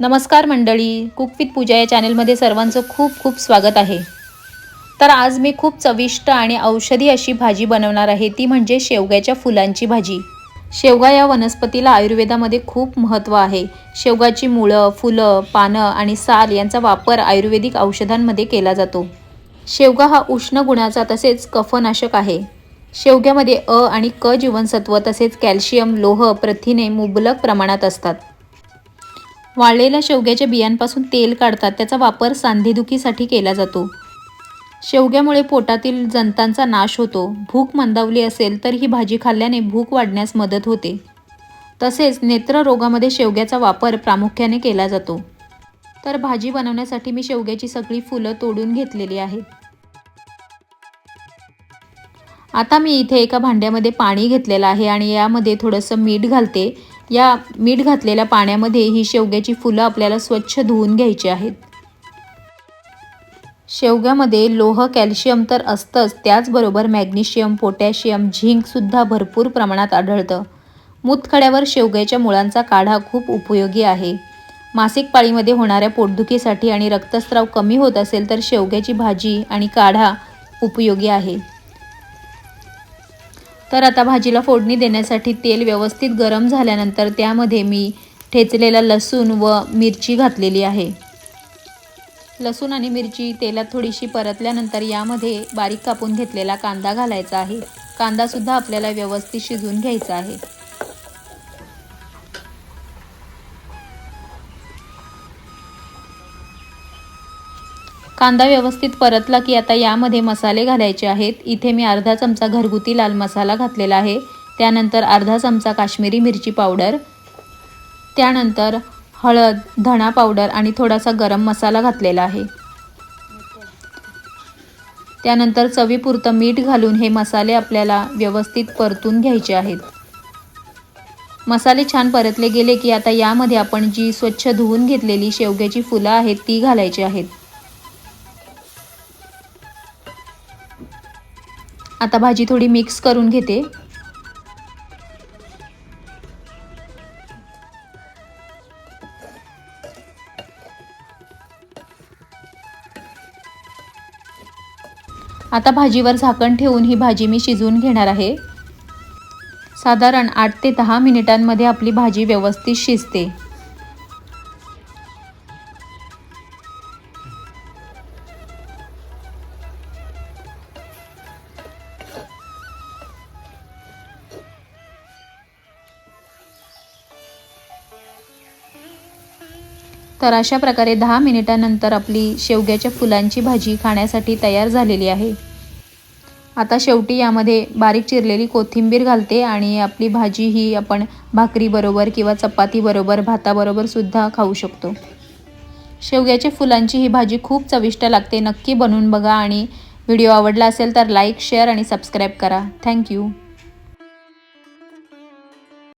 नमस्कार मंडळी cook with पूजा या चॅनलमध्ये सर्वांचं खूप खूप स्वागत आहे. तर आज मी खूप चविष्ट आणि औषधी अशी भाजी बनवणार आहे ती म्हणजे शेवग्याच्या फुलांची भाजी. शेवगा या वनस्पतीला आयुर्वेदामध्ये खूप महत्त्व आहे. शेवगाची मुळं फुलं पानं आणि साल यांचा वापर आयुर्वेदिक औषधांमध्ये केला जातो. शेवगा हा उष्ण गुणाचा तसेच कफनाशक आहे. शेवग्यामध्ये अ आणि क जीवनसत्व तसेच कॅल्शियम लोह प्रथिने मुबलक प्रमाणात असतात. वाळलेल्या शेवग्याच्या बियांपासून तेल काढतात. त्याचा वापर सांधेदुखीसाठी केला जातो. शेवग्यामुळे पोटातील जंतांचा नाश होतो. भूक मंदावली असेल तर ही भाजी खाल्ल्याने भूक वाढण्यास मदत होते. तसेच नेत्ररोगामध्ये शेवग्याचा वापर प्रामुख्याने केला जातो. तर भाजी बनवण्यासाठी मी शेवग्याची सगळी फुलं तोडून घेतलेली आहेत. आता मी इथे एका भांड्यामध्ये पाणी घेतलेलं आहे आणि यामध्ये थोडंसं मीठ घालते. या मीठ घातलेल्या पाण्यामध्ये ही शेवग्याची फुलं आपल्याला स्वच्छ धुवून घ्यायची आहेत. शेवग्यामध्ये लोह कॅल्शियम तर असतंच त्याचबरोबर मॅग्नेशियम पोटॅशियम झिंकसुद्धा भरपूर प्रमाणात आढळतं. मूतखड्यावर शेवग्याच्या मुळांचा काढा खूप उपयोगी आहे. मासिक पाळीमध्ये होणाऱ्या पोटदुखीसाठी आणि रक्तस्राव कमी होत असेल तर शेवग्याची भाजी आणि काढा उपयोगी आहे. तर आता भाजीला फोडणी देण्यासाठी तेल व्यवस्थित गरम झाल्यानंतर त्यामध्ये मी ठेचलेला लसूण व मिरची घातलेली आहे. लसूण आणि मिरची तेलात थोडीशी परतल्यानंतर यामध्ये बारीक कापून घेतलेला कांदा घालायचा आहे. कांदासुद्धा आपल्याला व्यवस्थित शिजवून घ्यायचा आहे. कांदा व्यवस्थित परतला की आता यामध्ये मसाले घालायचे आहेत. इथे मी अर्धा चमचा घरगुती लाल मसाला घातलेला आहे. त्यानंतर अर्धा चमचा काश्मीरी मिरची पावडर. त्यानंतर हळद धणा पावडर आणि थोडासा गरम मसाला घातलेला आहे. त्यानंतर चवीपुरतं मीठ घालून हे मसाले आपल्याला व्यवस्थित परतून घ्यायचे आहेत. मसाले छान परतले गेले की आता यामध्ये आपण जी स्वच्छ धुवून घेतलेली शेवग्याची फुलं आहेत ती घालायची आहेत. आता भाजी थोडी मिक्स करून घेते. आता भाजीवर झाकण ठेवून ही भाजी मी शिजवून घेणार आहे. साधारण आठ ते दहा मिनिटांमध्ये आपली भाजी व्यवस्थित शिजते. तर अशा प्रकारे दहा मिनिटानंतर आपली शेवग्याच्या फुलांची भाजी खाण्यासाठी तयार झालेली आहे. आता शेवटी यामध्ये बारीक चिरलेली कोथिंबीर घालते आणि आपली भाजी ही आपण भाकरीबरोबर किंवा चपातीबरोबर भाताबरोबर सुद्धा खाऊ शकतो. शेवग्याच्या फुलांची ही भाजी खूप चविष्ट लागते. नक्की बनवून बघा आणि व्हिडिओ आवडला असेल तर लाईक शेअर आणि सबस्क्राईब करा. Thank you